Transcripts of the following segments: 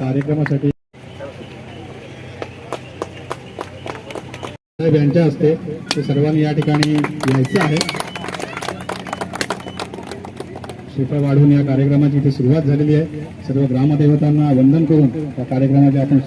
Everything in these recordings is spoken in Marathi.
कार्यक्रमासाठी. साहेब यांच्या हस्ते ते सर्वांनी या ठिकाणी यायचं आहे. श्रीफळ वाढवून या कार्यक्रमाची इथे सुरुवात झालेली आहे. सर्व ग्रामदेवतांना वंदन करून या कार्यक्रमाचे आपण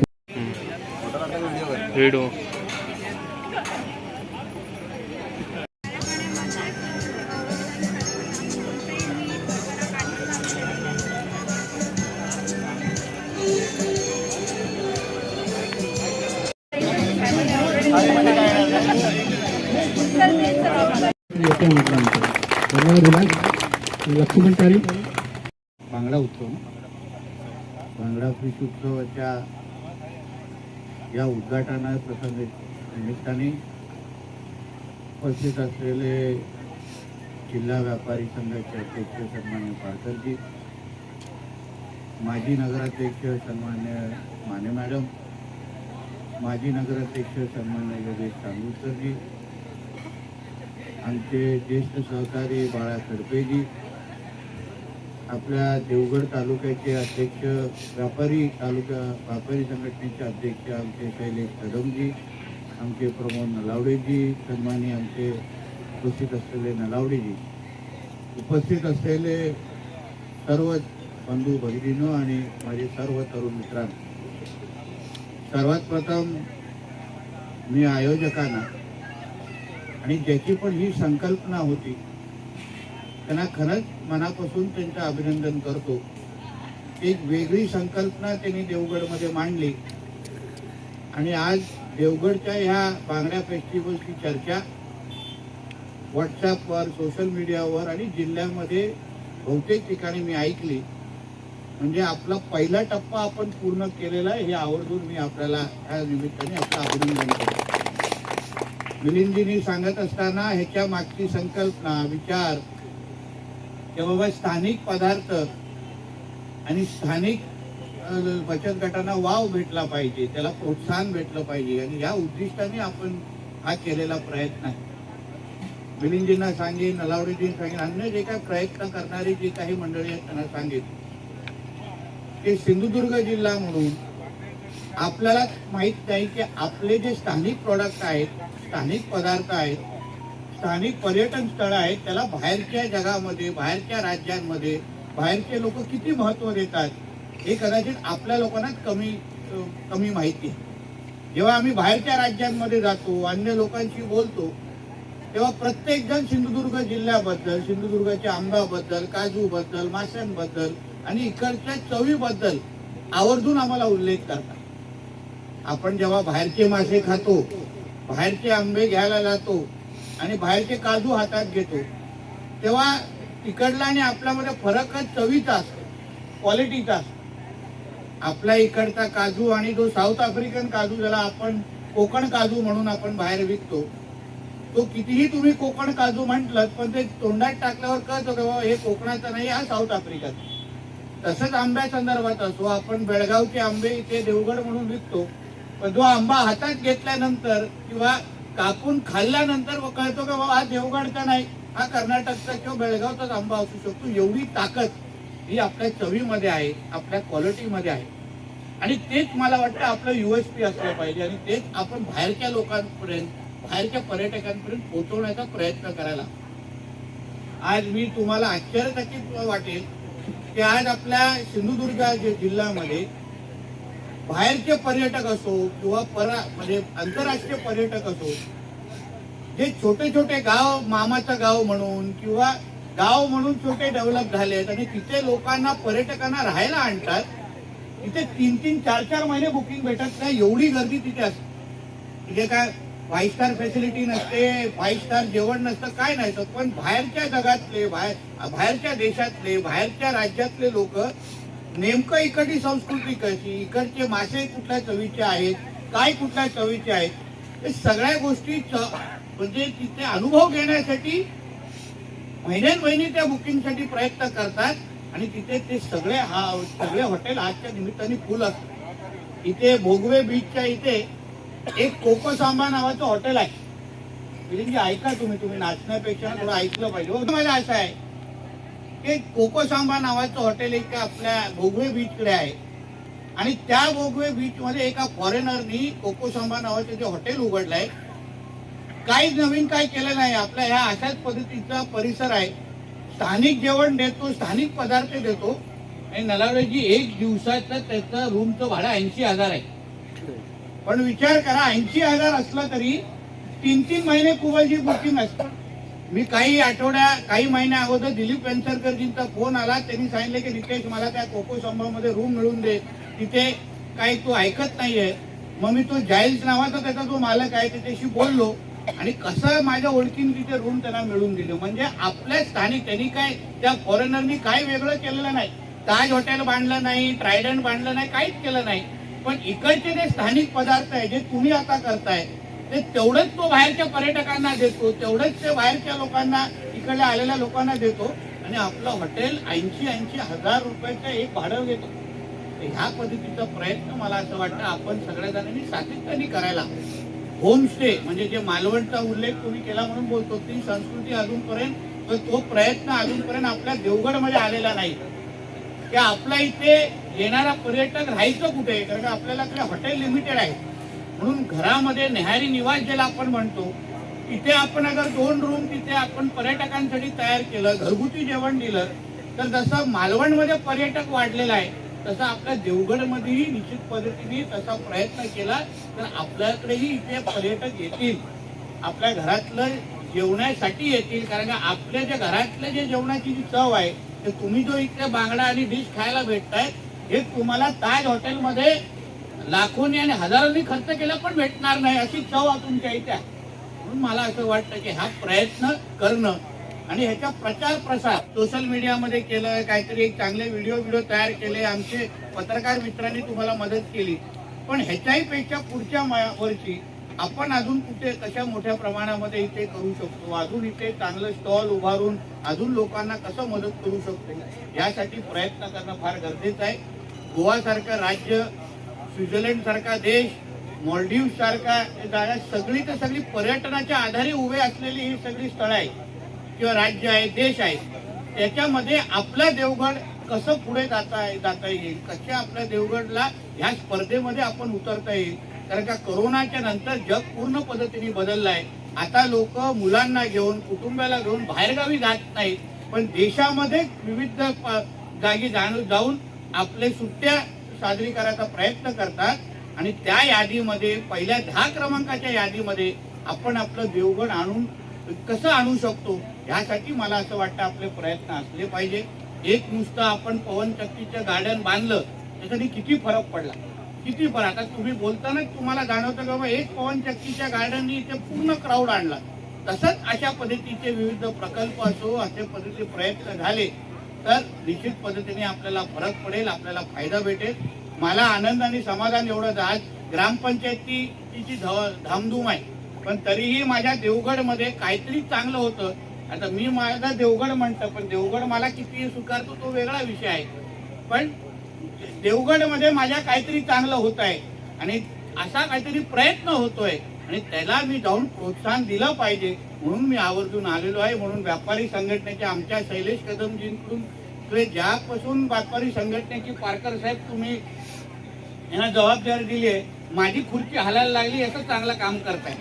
लक्ष्मण तारी भांगडा उत्सव. बांगडा फिश उत्सवाच्या या उद्घाटना प्रसंगी निमित्ताने उपस्थित असलेले जिल्हा व्यापारी संघाचे अध्यक्ष सन्मान्य पारकरजी माजी नगराध्यक्ष सन्मान्य माने मॅडम माजी नगराध्यक्ष सन्मान्य योगेश तांदूळकरजी आमचे ज्येष्ठ सहकारी बाळा खडपेजी आपल्या देवगड तालुक्याचे अध्यक्ष व्यापारी तालुका व्यापारी संघटनेचे अध्यक्ष आमचे शैलेश कदमजी आमचे प्रमोद नलावडेजी सन्मानी आमचे उपस्थित असलेले नलावडेजी. उपस्थित असलेले सर्व बंधू भगिनीनो आणि माझे सर्व तरुण मित्रांनो सर्वात प्रथम मी आयोजकांना आणि ज्याची पण ही संकल्पना होती त्यांना खरंच मनापासून त्यांचं अभिनंदन करतो. एक वेगळी संकल्पना त्यांनी देवगडमध्ये मांडली. आणि आज देवगडच्या ह्या बांगड्या फेस्टिवलची चर्चा व्हॉट्सॲपवर सोशल मीडियावर आणि जिल्ह्यामध्ये बहुतेक ठिकाणी मी ऐकली. म्हणजे आपला पहिला टप्पा आपण पूर्ण केलेला आहे हे आवर्जून मी आपल्याला ह्या निमित्ताने आपलं अभिनंदन करतो. मिलिंदजींनी सांगत असताना ह्याच्या मागची संकल्पना विचार की बाबा स्थानिक पदार्थ आणि स्थानिक बचत गटांना वाव भेटला पाहिजे त्याला प्रोत्साहन भेटलं पाहिजे. आणि या उद्दिष्टाने आपण हा केलेला प्रयत्न आहे. मिलिंदजींना सांगेन नलावडेजींना सांगेन अन्य जे काही प्रयत्न करणारी जी काही मंडळी आहेत त्यांना सांगेन. ते सिंधुदुर्ग जिल्हा म्हणून आपल्याला माहीत नाही की आपले जे स्थानिक प्रोडक्ट आहेत स्थानिक पदार्थ आहेत स्थानिक पर्यटन स्थळ आहेत त्याला बाहेरच्या जगामध्ये बाहेरच्या राज्यांमध्ये बाहेरचे लोक किती महत्त्व देतात हे कदाचित आपल्या लोकांना कमी कमी माहिती आहे. जेव्हा आम्ही बाहेरच्या राज्यांमध्ये जातो अन्य लोकांशी बोलतो तेव्हा प्रत्येक जण सिंधुदुर्ग जिल्ह्याबद्दल सिंधुदुर्गाच्या आंब्याबद्दल काजूबद्दल माशांबद्दल आणि इकडच्या चवीबद्दल आवर्जून आम्हाला उल्लेख करतात. आपण जेव्हा बाहेरचे मासे खातो बाहेरचे आंबे घ्यायला जातो आणि बाहेरचे काजू हातात घेतो. तेव्हा तिकडला आणि आपल्यामध्ये फरकच चवीचा असतो क्वालिटीचा असतो. आपल्या इकडचा काजू आणि जो साऊथ आफ्रिकन काजू ज्याला आपण कोकण काजू म्हणून आपण बाहेर विकतो तो कितीही तुम्ही कोकण काजू म्हटलं पण ते तोंडात टाकल्यावर कळतो की बाबा हे कोकणाचा नाही हा साऊथ आफ्रिकाचा तसंच आंब्या संदर्भात असो आपण बेळगावचे आंबे इथे देवगड म्हणून विकतो. पण जो आंबा हातात घेतल्यानंतर किंवा कापून खाल्ल्यानंतर कळतो की बाबा हा देवगडचा नाही हा कर्नाटकचा किंवा बेळगावचाच आंबा असू शकतो. एवढी ताकद ही आपल्या चवीमध्ये आहे आपल्या क्वालिटीमध्ये आहे. आणि तेच मला वाटतं आपलं युएसपी असलं पाहिजे आणि तेच आपण बाहेरच्या लोकांपर्यंत बाहेरच्या पर्यटकांपर्यंत पोहोचवण्याचा प्रयत्न करायला आज मी तुम्हाला आश्चर्यचकित वाटेल की आज आपल्या सिंधुदुर्ग जिल्ह्यामध्ये बाहेरचे पर्यटक असो किंवा परा म्हणजे आंतरराष्ट्रीय पर्यटक असो जे छोटे छोटे गाव मामाचं गाव म्हणून किंवा गाव म्हणून छोटे डेव्हलप झाले आहेत आणि तिथे लोकांना पर्यटकांना राहायला आणतात तिथे तीन तीन चार चार महिने बुकिंग भेटत नाही एवढी गर्दी तिथे असते. तिथे काय फाईव्ह स्टार फॅसिलिटी नसते फाईव्ह स्टार जेवण नसतं काय नाही तर पण बाहेरच्या जगातले बाहेर बाहेरच्या देशातले बाहेरच्या राज्यातले लोक नेमकं इकडची संस्कृती कशी इकडचे मासे कुठल्या चवीचे आहेत काय कुठल्या चवीचे आहेत हे सगळ्या गोष्टी च- म्हणजे तिथे अनुभव घेण्यासाठी महिन्यात महिने त्या बुकिंगसाठी प्रयत्न करतात आणि तिथे ते सगळे हा सगळे हॉटेल आजच्या निमित्ताने फुल असतात. इथे भोगवे बीचच्या इथे एक कोको सांबा नावाचं हॉटेल आहे. म्हणजे ऐका तुम्ही तुम्ही नाचण्यापेक्षा थोडं ऐकलं पाहिजे. हो, माझं असं आहे. की कोकोसांबा नावाचं हॉटेल एक आपल्या भोगवे बीचकडे आहे. आणि त्या गोगवे बीच मध्ये एका फॉरेनरनी कोकोसांबा नावाचं जे हॉटेल उघडलंय काहीच नवीन काय केलं नाही. आपल्या ह्या अशाच पद्धतीचा परिसर आहे. स्थानिक जेवण देतो स्थानिक पदार्थ देतो. आणि नलावडेजी एक दिवसाचं त्याचं रूमचं भाडं ऐंशी हजार आहे. पण विचार करा ऐंशी हजार असलं तरी तीन तीन महिने कुबलची बुकिंग असतं. मी काही आठवड्या काही महिन्या अगोदर दिलीप पेंसरकरजींचा फोन आला. त्यांनी सांगितलं की रितेश मला त्या कोको संभामध्ये रूम मिळून दे. तिथे काही तू ऐकत नाहीये. मग मी तो जाईल्स नावाचा त्याचा जो मालक आहे त्याच्याशी बोललो. आणि कसं माझ्या ओळखीने तिथे रूम त्यांना मिळून दिले. म्हणजे आपल्या स्थानिक त्यांनी काय त्या फॉरेनरनी काय वेगळं केलेलं नाही. ताज हॉटेल बांधलं नाही ट्रायडंट बांधलं नाही काहीच केलं नाही. पण इकडचे जे स्थानिक पदार्थ आहे जे तुम्ही आता करताय ते तेवढंच तो बाहेरच्या पर्यटकांना देतो तेवढंच ते बाहेरच्या लोकांना इकडे आलेल्या लोकांना देतो आणि आपलं हॉटेल ऐंशी ऐंशी हजार रुपयाचं एक भाडं घेतो. ह्या पद्धतीचा प्रयत्न मला असं वाटतं आपण सगळ्या जणांनी सातत्याने करायला हवा. होमस्टे म्हणजे जे मालवणचा उल्लेख तुम्ही केला म्हणून बोलतो ती संस्कृती अजूनपर्यंत तो प्रयत्न अजूनपर्यंत आपल्या देवगडमध्ये आलेला नाही. की आपल्या इथे येणारा पर्यटक राहायचं कुठे? कारण आपल्याला आपल्याला हॉटेल लिमिटेड आहे. म्हणून घरामध्ये न्याहारी निवास ज्याला आपण म्हणतो तिथे आपण अगर दोन रूम तिथे आपण पर्यटकांसाठी तयार केलं घरगुती जेवण दिलं तर जसं मालवणमध्ये पर्यटक वाढलेला आहे तसं आपल्या देवगडमध्येही निश्चित पद्धतीने तसा प्रयत्न केला तर आपल्याकडेही इथे पर्यटक येतील. आपल्या घरातलं जेवण्यासाठी येतील कारण का आपल्या ज्या घरातल्या जे जेवणाची जी चव आहे ते तुम्ही जो इथे बांगडा आणि डिश खायला भेटताय हे तुम्हाला ताज हॉटेलमध्ये लाखोनी आणि हजारांनी खर्च केला पण भेटणार नाही अशी चव तुमच्या इथे आहे. म्हणून मला असं वाटतं की हा प्रयत्न करणं आणि ह्याचा प्रचार प्रसार सोशल मीडियामध्ये केलं काहीतरी एक चांगले व्हिडिओ व्हिडिओ तयार केले आमचे पत्रकार मित्रांनी तुम्हाला मदत केली. पण ह्याच्याही पेक्षा पुढच्या वर्षी आपण अजून कुठे कशा मोठ्या प्रमाणामध्ये इथे करू शकतो? अजून इथे चांगलं स्टॉल उभारून अजून लोकांना कसं मदत करू शकतो? यासाठी प्रयत्न करणं फार गरजेचं आहे. गोवासारखं राज्य स्वित्झर्लंड सारखा देश मॉल्डीव सारखा जागा सगळी तर सगळी पर्यटनाच्या आधारे उभे असलेली ही सगळी स्थळं आहेत किंवा राज्य आहे देश आहे त्याच्यामध्ये आपलं देवगड कसं पुढे जाता जाता येईल कशा आपल्या देवगडला ह्या स्पर्धेमध्ये आपण उतरता येईल? कारण का कोरोनाच्या नंतर जग पूर्ण पद्धतीने बदललं आहे. आता लोक मुलांना घेऊन कुटुंबाला घेऊन बाहेरगावी जात नाहीत. पण देशामध्ये विविध प- जागी जाणून जाऊन आपले सुट्ट्या साजरी करायचा प्रयत्न करतात आणि त्या यादीमध्ये पहिल्या दहा क्रमांकाच्या यादीमध्ये आपण आपलं देवगण आणून कसं आणू शकतो ह्यासाठी मला असं वाटतं आपले प्रयत्न असले पाहिजे. एक नुसतं आपण पवनचक्कीचं गार्डन बांधलं त्याच्यानी किती फरक पडला? किती फरक? आता तुम्ही बोलताना तुम्हाला जाणवतं का बाबा एक पवनचक्कीच्या गार्डननी इथे पूर्ण क्राऊड आणला. तसंच अशा पद्धतीचे विविध प्रकल्प असो असे पद्धतीचे प्रयत्न झाले तर निश्चित पद्धतीने आपल्याला फरक पडेल आपल्याला फायदा भेटेल. मला आनंद आणि समाधान एवढंच आज ग्रामपंचायतीची धामधूम आहे पण तरीही माझ्या देवगडमध्ये काहीतरी चांगलं होतं. आता मी माझा देवगड म्हणतो पण देवगड मला किती स्वीकारतो तो वेगळा विषय आहे. पण देवगडमध्ये माझ्या काहीतरी चांगलं होत आहे आणि असा काहीतरी प्रयत्न होतोय. आणि त्याला मी जाऊन प्रोत्साहन दिलं पाहिजे. म्हणून मी आवर्जून आलेलो आहे. म्हणून व्यापारी संघटनेच्या आमच्या शैलेश कदमजींकडून ते ज्यापासून व्यापारी संघटनेची पारकर साहेब तुम्ही यांना जबाबदारी दिली आहे माझी खुर्ची हलायला लागली याचं चांगलं काम करताय.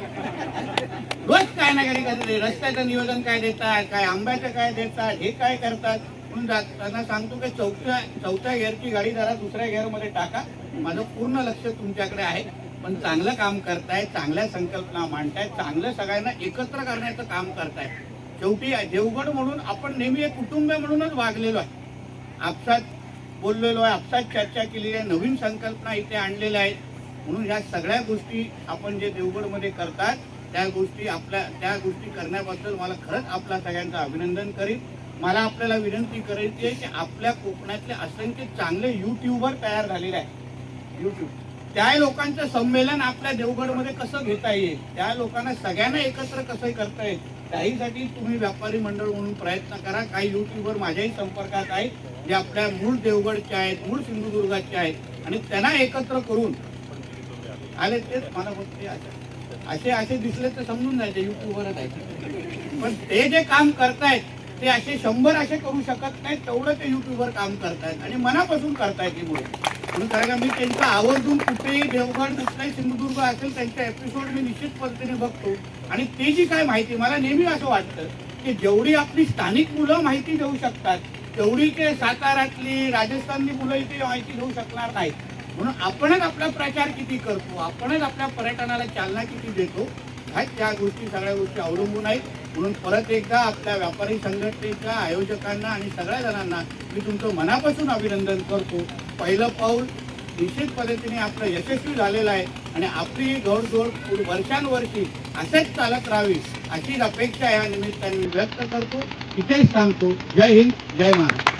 रोज काय ना काही करतात. रस्त्याचं नियोजन काय देतात काय आंब्याचं काय देतात हे काय करतात? म्हणून जा- त्यांना सांगतो की चौथ्या चौथ्या गेअरची गाडी जरा दुसऱ्या गेअरमध्ये टाका. माझं पूर्ण लक्ष तुमच्याकडे आहे. पण चांगलं काम करताय चांगल्या संकल्पना मांडताय चांगलं सगळ्यांना एकत्र करण्याचं काम करताय. शेवटी देवगड म्हणून आपण नेहमी एक कुटुंब म्हणूनच वागलेलो आहे. आपसात बोललेलो आहे आपसात चर्चा केलेली आहे नवीन संकल्पना इथे आणलेल्या आहेत. म्हणून ह्या सगळ्या गोष्टी आपण जे देवगडमध्ये करतात त्या गोष्टी आपल्या त्या गोष्टी करण्याबद्दल मला खरंच आपल्या सगळ्यांचं अभिनंदन करीन. मला आपल्याला विनंती करायची आहे की आपल्या कोकणातले असंख्य चांगले युट्यूबर तयार झालेले आहेत. युट्यूब त्या लोकांचं संमेलन आपल्या देवगडमध्ये कसं घेता येईल? त्या लोकांना सगळ्यांना एकत्र कसं करता येईल? त्याहीसाठी तुम्ही व्यापारी मंडळ म्हणून प्रयत्न करा. काही युट्यूबर माझ्याही संपर्कात आहेत जे आपल्या मूळ देवगडचे आहेत मूळ सिंधुदुर्गाचे आहेत आणि त्यांना एकत्र करून आले तेच मला फक्त असे असे दिसले तर समजून जायचे युट्यूबवरच आहे पण ते जे काम करतायत ते असे शंभर असे करू शकत नाहीत तेवढं ते युट्यूबवर काम करतायत आणि मनापासून करतायत ही मुळे म्हणून कारण का मी त्यांचा आवर्जून कुठेही देवगड कुठलाही सिंधुदुर्ग असेल त्यांचा एपिसोड मी निश्चित पद्धतीने बघतो. आणि ते जी काय माहिती मला नेहमी असं वाटतं की जेवढी आपली स्थानिक मुलं माहिती देऊ शकतात तेवढी ते साताऱ्यातली राजस्थानली मुलं इथे माहिती देऊ शकणार नाहीत. म्हणून आपणच आपला प्रचार किती करतो आपणच आपल्या पर्यटनाला चालना किती देतो ह्याच त्या गोष्टी सगळ्या गोष्टी अवलंबून आहेत. म्हणून परत एकदा आपल्या व्यापारी संघटनेच्या आयोजकांना आणि सगळ्या जणांना मी तुमचं मनापासून अभिनंदन करतो. पहिलं पाऊल निश्चित पद्धतीने आपलं यशस्वी झालेलं आहे आणि आपली ही घोडदौड पुढे वर्षानुवर्षी असेच चालत राहावी अशीच अपेक्षा या निमित्ताने मी व्यक्त करतो. इथेच सांगतो जय हिंद जय महाराष्ट्र.